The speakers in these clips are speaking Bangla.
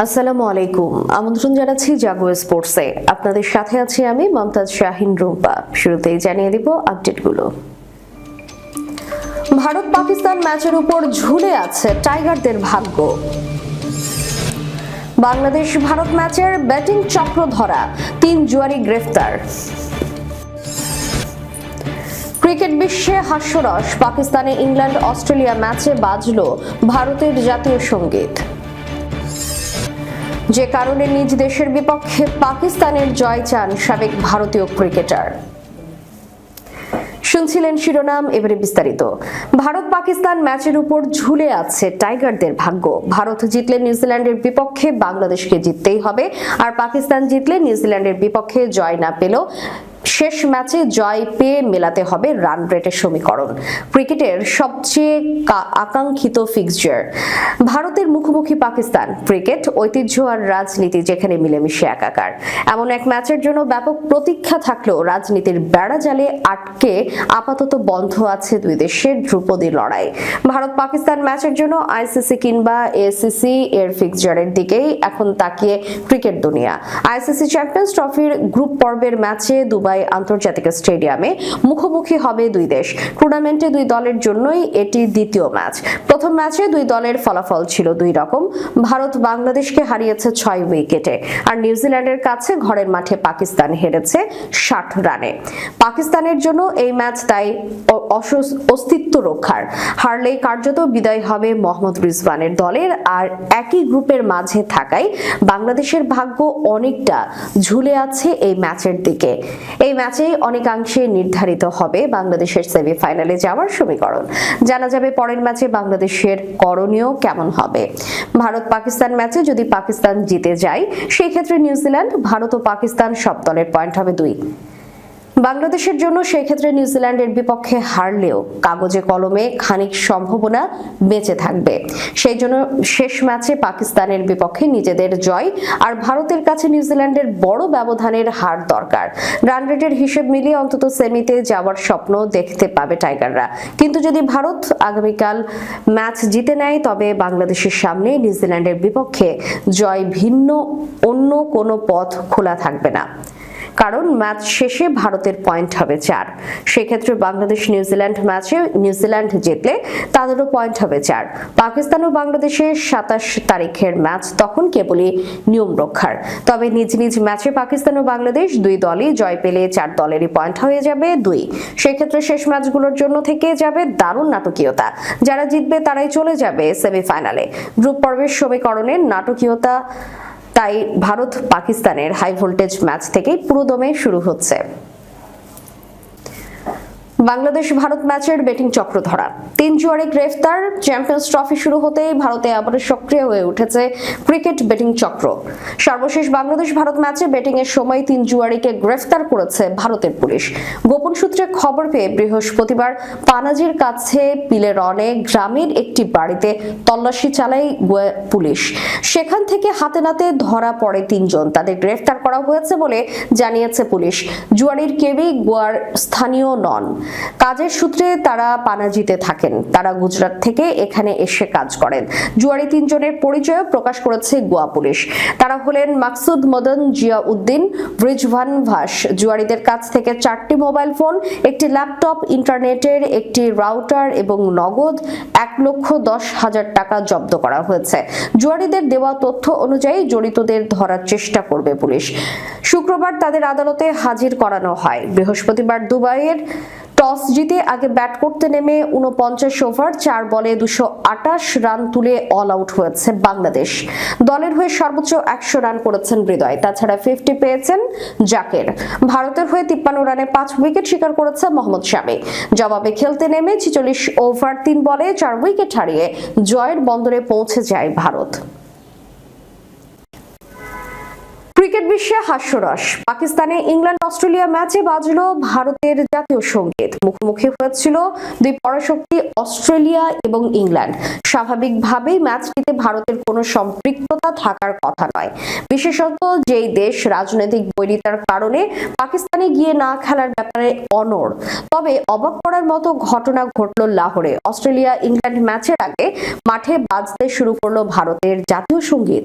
আসসালামু আলাইকুম। আমন্ত্রণ জানাচ্ছি জাগো স্পোর্টসে। আপনাদের সাথে আছি আমি মমতাজ শাহিন রুম্পা শুরুতেই জানিয়ে দিব আপডেটগুলো। ভারত পাকিস্তান ম্যাচের উপর ঝুলে আছে টাইগারদের ভাগ্য। বাংলাদেশ ভারত ম্যাচের ব্যাটিং চক্র ধরা, তিন জুয়ারি গ্রেফতার। ক্রিকেট বিশ্বে হাস্যরস, পাকিস্তানে ইংল্যান্ড অস্ট্রেলিয়া ম্যাচে বাজল ভারতের জাতীয় সংগীত। যে কারণে নিজ দেশের বিপক্ষে পাকিস্তানের জয় চান সাবেক ভারতীয় ক্রিকেটার। শুনছিলেন শিরোনাম, এবারে বিস্তারিত। ভারত পাকিস্তান ম্যাচের উপর ঝুলে আছে টাইগারদের ভাগ্য। ভারত জিতলে নিউজিল্যান্ডের বিপক্ষে বাংলাদেশকে জিততেই হবে, আর পাকিস্তান জিতলে নিউজিল্যান্ডের বিপক্ষে জয় না পেলেও শেষ ম্যাচে জয় পেয়ে মেলাতে হবে রান রেটের সমীকরণ। ক্রিকেটের সবচেয়ে আকাঙ্ক্ষিত ফিক্সচার ভারতের মুখোমুখি পাকিস্তান। ক্রিকেট, ঐতিহ্য আর রাজনীতি যেখানে মিলেমিশে একাকার। এমন এক ম্যাচের জন্য ব্যাপক প্রতীক্ষা থাকলেও রাজনীতির বেড়া জালে আটকে আপাতত বন্ধ আছে দুই দেশের ধ্রুপদী লড়াই। ভারত পাকিস্তান ম্যাচের জন্য আইসিসি কিংবা এসিসি এর ফিক্সচারের দিকেই এখন তাকিয়ে ক্রিকেট দুনিয়া। আইসিসি চ্যাম্পিয়ন্স ট্রফির গ্রুপ পর্বের ম্যাচে দুবাই আন্তর্জাতিক স্টেডিয়ামে মুখোমুখি হবে দুই দেশ। টুর্নামেন্টে দুই দলের জন্যই এটি দ্বিতীয় ম্যাচ। প্রথম ম্যাচে দুই দলের ফলাফল ছিল দুই রকম। ভারত বাংলাদেশকে হারিয়েছে ছয় উইকেটে। আর নিউজিল্যান্ডের কাছে ঘরের মাঠে পাকিস্তান হেরেছে ষাট রানে। পাকিস্তানের জন্য এই ম্যাচ তাই অস্তিত্ব রক্ষার। হারলেই কার্যত বিদায় হবে মোহাম্মদ রিজওয়ানের দলের। আর একই গ্রুপের মাঝে থাকায় বাংলাদেশের ভাগ্য অনেকটা ঝুলে আছে এই ম্যাচের দিকে। এই ম্যাচেই অনেকাংশে নির্ধারিত হবে বাংলাদেশের সেমিফাইনালে যাওয়ার সমীকরণ। জানা যাবে পরের ম্যাচে বাংলাদেশের করণীয় কেমন হবে। ভারত পাকিস্তান ম্যাচে যদি পাকিস্তান জিতে যায়, সেই ক্ষেত্রে নিউজিল্যান্ড, ভারত ও পাকিস্তান সব দলের পয়েন্ট হবে দুই। বাংলাদেশের জন্য সেই ক্ষেত্রে নিউজিল্যান্ডের বিপক্ষে হারলেও কাগজে কলমে খানিক সম্ভাবনা বেঁচে থাকবে। সেই জন্য শেষ ম্যাচে পাকিস্তানের বিপক্ষে নিজেদের জয় আর ভারতের কাছে নিউজিল্যান্ডের বড় ব্যবধানের হার দরকার। রান রেটের হিসেব মিলিয়ে অন্তত সেমিতে যাওয়ার স্বপ্ন দেখতে পাবে টাইগাররা। কিন্তু যদি ভারত আগামীকাল ম্যাচ জিতে নেয়, তবে বাংলাদেশের সামনে নিউজিল্যান্ডের বিপক্ষে জয় ভিন্ন, অন্য কোনো পথ খোলা থাকবে না। কারণ ম্যাচ শেষে ভারতের পয়েন্ট হবে চার। সেক্ষেত্রে বাংলাদেশ নিউজিল্যান্ড ম্যাচে নিউজিল্যান্ড জিতলে তাদেরও পয়েন্ট হবে চার। পাকিস্তান ও বাংলাদেশের সাতাশ তারিখের ম্যাচ তখন কেবলই নিয়ম রক্ষার। তবে নিজ নিজ ম্যাচে পাকিস্তান ও বাংলাদেশ দুই দলই জয় পেলে চার দলেরই পয়েন্ট হয়ে যাবে দুই। সেক্ষেত্রে শেষ ম্যাচগুলোর জন্য থেকে যাবে দারুণ নাটকীয়তা। যারা জিতবে তারাই চলে যাবে সেমিফাইনালে। গ্রুপ পর্বের সমীকরণের নাটকীয়তা তাই ভারত পাকিস্তানের হাই ভোল্টেজ ম্যাচ থেকেই পুরোদমে শুরু হচ্ছে। বাংলাদেশ ভারত ম্যাচের বেটিং চক্র ধরা তিন জুয়ারে গ্রেফতার চ্যাম্পিয়ন্স ট্রফি শুরু হতেই ভারতে আবার সক্রিয় হয়ে উঠেছে ক্রিকেট ব্যাটিং চক্র। সর্বশেষ বাংলাদেশ ভারত ম্যাচে ব্যাটিং এর সময় তিন জুয়ারিকে গ্রেফতার করেছে ভারতের পুলিশ। গোপন সূত্রে খবর পেয়ে বৃহস্পতিবার পানাজির কাছে পিলেরনে গ্রামের একটি বাড়িতে তল্লাশি চালায় পুলিশ। সেখান থেকে হাতে নাতে ধরা পড়ে তিনজন। তাদের গ্রেফতার করা হয়েছে বলে জানিয়েছে পুলিশ। জুয়ারির কেউই গোয়ার স্থানীয় নন। কাজের সূত্রে তারা পানাজিতে থাকেন। তারা গুজরাট থেকে এখানে এসে কাজ করেন। জুয়ারি তিনজনের পরিচয় প্রকাশ করেছে গোয়া পুলিশ। তারা হলেন মাকসুদ মদন জিয়া উদ্দিন ব্রিজভান ভাস। জুয়ারিদের কাছ থেকে চারটি মোবাইল ফোন, একটি ল্যাপটপ, ইন্টারনেটের একটি রাউটার এবং নগদ এক লক্ষ দশ হাজার টাকা জব্দ করা হয়েছে। জুয়ারিদের দেওয়া তথ্য অনুযায়ী জড়িতদের ধরার চেষ্টা করবে পুলিশ। শুক্রবার তাদের আদালতে হাজির করানো হয়। বৃহস্পতিবার দুবাইয়ের টস জিতে আগে ব্যাট করতে নেমে উনপঞ্চাশ ওভার, চার বলে দুশো আটাশ রান তুলে অল আউট হয়েছে বাংলাদেশ। দলের হয়ে সর্বোচ্চ একশো রান করেছেন হৃদয়। তাছাড়া ফিফটি পেয়েছেন জাকের। ভারতের হয়ে তিপ্পান্ন রানে পাঁচ উইকেট শিকার করেছে মোহাম্মদ শামি। জবাবে খেলতে নেমে ছিচল্লিশ ওভার, তিন বলে চার উইকেট হারিয়ে জয়ের বন্দরে পৌঁছে যায় ভারত। ক্রিকেট বিশ্বে হাস্যরস। পাকিস্তানে ইংল্যান্ড অস্ট্রেলিয়া ম্যাচে বাজলো ভারতের জাতীয় সংগীত। মুখোমুখি হয়েছিল দুই পরাশক্তি অস্ট্রেলিয়া এবং ইংল্যান্ড। স্বাভাবিকভাবেই ম্যাচটিতে ভারতের কোনো সম্পৃক্ততা থাকার কথা নয়। বিশেষত যেই দেশ রাজনৈতিক বৈরিতার কারণে পাকিস্তানে গিয়ে না খেলার ব্যাপারে অনড়। তবে অবাক করার মতো ঘটনা ঘটল লাহোরে। অস্ট্রেলিয়া ইংল্যান্ড ম্যাচের আগে মাঠে বাজতে শুরু করল ভারতের জাতীয় সংগীত।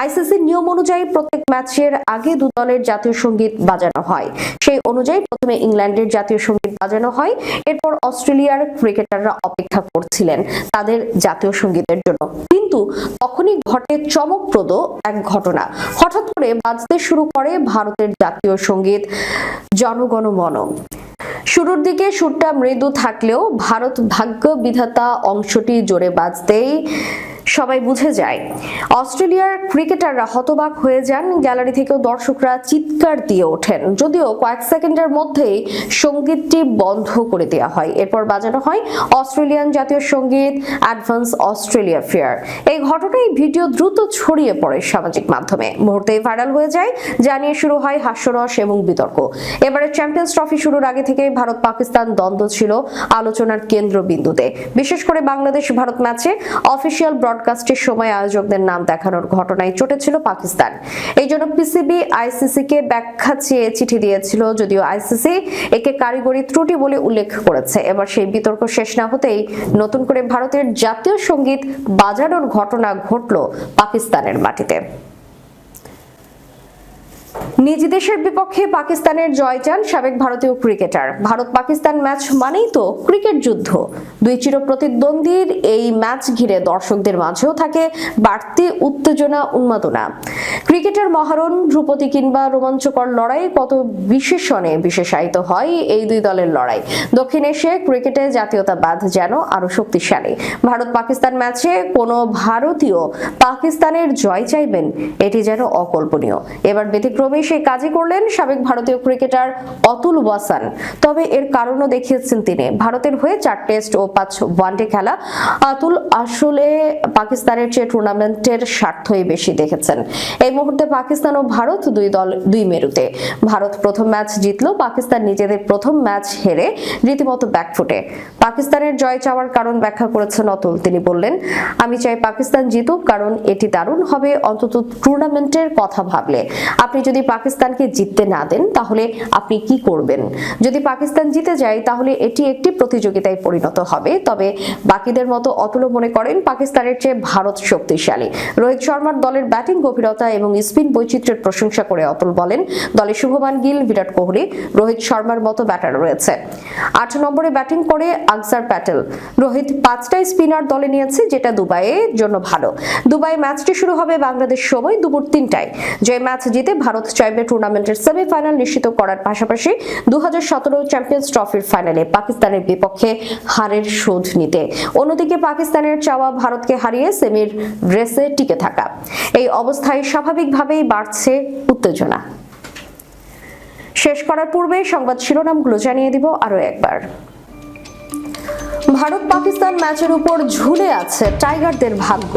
আইসিসির নিয়ম অনুযায়ী প্রত্যেক ম্যাচের আগে দু দলের জাতীয় সংগীত বাজানো হয়। সেই অনুযায়ী প্রথমে ইংল্যান্ডের জাতীয় সংগীত বাজানো হয়। এরপর অস্ট্রেলিয়ার ক্রিকেটাররা অপেক্ষা করছিলেন তাদের জাতীয় সঙ্গীতের জন্য। কিন্তু তখনই ঘটে চমকপ্রদ এক ঘটনা। হঠাৎ করে বাজতে শুরু করে ভারতের জাতীয় সংগীত জনগণ মন শুরুর দিকে সুরটা মৃদু থাকলেও ভারত ভাগ্য বিধাতা অংশটি জোরে বাজতেই সবাই বুঝে যায়। অস্ট্রেলিয়ার ক্রিকেটাররা হতবাক হয়ে যান। গ্যালারি থেকেও দর্শকরা চিৎকার দিয়ে ওঠেন। যদিও কয়েক সেকেন্ডের মধ্যেই সঙ্গীতটি বন্ধ করে দেওয়া হয়। এরপর বাজানো হয় অস্ট্রেলিয়ান জাতীয় সংগীত অ্যাডভান্স অস্ট্রেলিয়া ফেয়ার। এই ঘটনায় ভিডিও দ্রুত ছড়িয়ে পড়ে সামাজিক মাধ্যমে। মুহূর্তেই ভাইরাল হয়ে যায়, জানিয়ে শুরু হয় হাস্যরস এবং বিতর্ক। এবারে চ্যাম্পিয়ন্স ট্রফি শুরুর আগে থেকেই ভারত পাকিস্তান দ্বন্দ্ব ছিল আলোচনার কেন্দ্রবিন্দুতে। বিশেষ করে বাংলাদেশ ভারত ম্যাচে অফিসিয়াল ব্রডকাস্টের সময় আয়োজকদের নাম দেখানোর ঘটনায় চটেছিল পাকিস্তান। এই জন্য পিসিবি আইসিসি কে ব্যাখ্যা চেয়ে চিঠি দিয়েছিল, যদিও আইসিসি একে কারিগরি ত্রুটি বলে উল্লেখ করেছে। এবার সেই বিতর্ক শেষ না হতেই নতুন করে ভারতের জাতীয় সংগীত বাজানোর ঘটনা ঘটল পাকিস্তানের মাটিতে। নিজ দেশের বিপক্ষে পাকিস্তানের জয় চান সাবেক ভারতীয় ক্রিকেটার। ভারত পাকিস্তান ম্যাচ মানেই তো ক্রিকেট যুদ্ধ। দুই চির প্রতিদ্বন্দ্বীর এই ম্যাচ ঘিরে দর্শকদের মাঝেও থাকে বাড়তি উত্তেজনা, উন্মাদনা। ক্রিকেটের মহারণ, ধ্রুপদী কিংবা রোমাঞ্চকর লড়াই কত বিশেষণে বিশেষায়িত হয় এই দুই দলের লড়াই? দক্ষিণ এশিয়ায় ক্রিকেটে জাতীয়তাবাদ যেন আরও শক্তিশালী। ভারত পাকিস্তান ম্যাচে কোনো ভারতীয় পাকিস্তানের জয় চাইবেন, এটি যেন অকল্পনীয়। এবার ব্যতিক্রমে সেই কাজই করলেন সাবেক ভারতীয় ক্রিকেটার অতুল ওয়াসান। তবে এর কারণও দেখিয়েছেন তিনি। ভারতের হয়ে চার টেস্ট ও পাঁচ ওয়ানডে খেলা। অতুল আসলে পাকিস্তানের চেয়ে টুর্নামেন্টের স্বার্থই বেশি দেখেছেন। এই মুহূর্তে পাকিস্তান ও ভারত দুই দল, দুই মেরুতে। ভারত প্রথম ম্যাচ জিতলো, পাকিস্তান নিজেদের প্রথম ম্যাচ হেরে রীতিমতো ব্যাকফুটে। পাকিস্তানের জয় চাওয়ার কারণ ব্যাখ্যা করেছেন অতুল। তিনি বললেন, আমি চাই পাকিস্তান জিতুক, কারণ এটি দারুণ হবে অন্তত টুর্নামেন্টের কথা ভাবলে। আপনি যদি পাকিস্তানকে জিততে না দেন, তাহলে আপনি কি করবেন? যদি পাকিস্তান জিতে যায়, তাহলে এটি একটি প্রতিযোগিতায় পরিণত হবে। তবে বাকিদের মতো অতুল মনে করেন, পাকিস্তানের চেয়ে ভারত শক্তিশালী। রোহিত শর্মার দলের ব্যাটিং গভীরতা এবং স্পিন বৈচিত্র্যের প্রশংসা করে অতুল বলেন, দলে শুভমান গিল, বিরাট কোহলি, রোহিত শর্মার মতো ব্যাটার রয়েছে। আট নম্বরে ব্যাটিং করে আকসার প্যাটেল। রোহিত পাঁচটাই স্পিনার দলে নিয়েছে, যেটা দুবাইয়ের জন্য ভালো। দুবাই ম্যাচটি শুরু হবে বাংলাদেশ সময় দুপুর তিনটায়। যে ম্যাচ জিতে ভারত চাইবে টুর্নামেন্টের সেমিফাইনাল নিশ্চিত করার পাশাপাশি দুহাজার সতেরো চ্যাম্পিয়ন্স ট্রফির ফাইনালে পাকিস্তানের বিপক্ষে হারের শোধ নিতে। অন্যদিকে পাকিস্তানের চাওয়া ভারতকে হারিয়ে সেমির রেসে টিকে থাকা। এই অবস্থায় স্বাভাবিকভাবেই বাড়ছে উত্তেজনা। শেষ করার পূর্বে সংবাদ শিরোনামগুলো জানিয়ে দিব আরও একবার। ভারত পাকিস্তান ম্যাচের উপর ঝুলে আছে টাইগারদের ভাগ্য।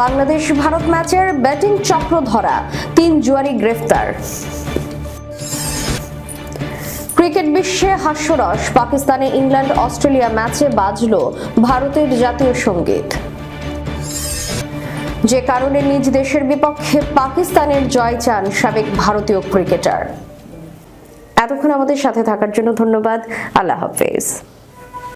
বাংলাদেশ ভারত ম্যাচের ব্যাটিং চক্র ধরা, তিন জুয়ারি গ্রেফতার। ক্রিকেট বিশ্বে হাস্যরস, পাকিস্তানে ইংল্যান্ড অস্ট্রেলিয়া ম্যাচে বাজল ভারতের জাতীয় সংগীত। যে কারণে নিজ দেশের বিপক্ষে পাকিস্তানের জয় চান সাবেক ভারতীয় ক্রিকেটার। এতক্ষণ আমাদের সাথে থাকার জন্য ধন্যবাদ। আল্লাহ হাফেজ।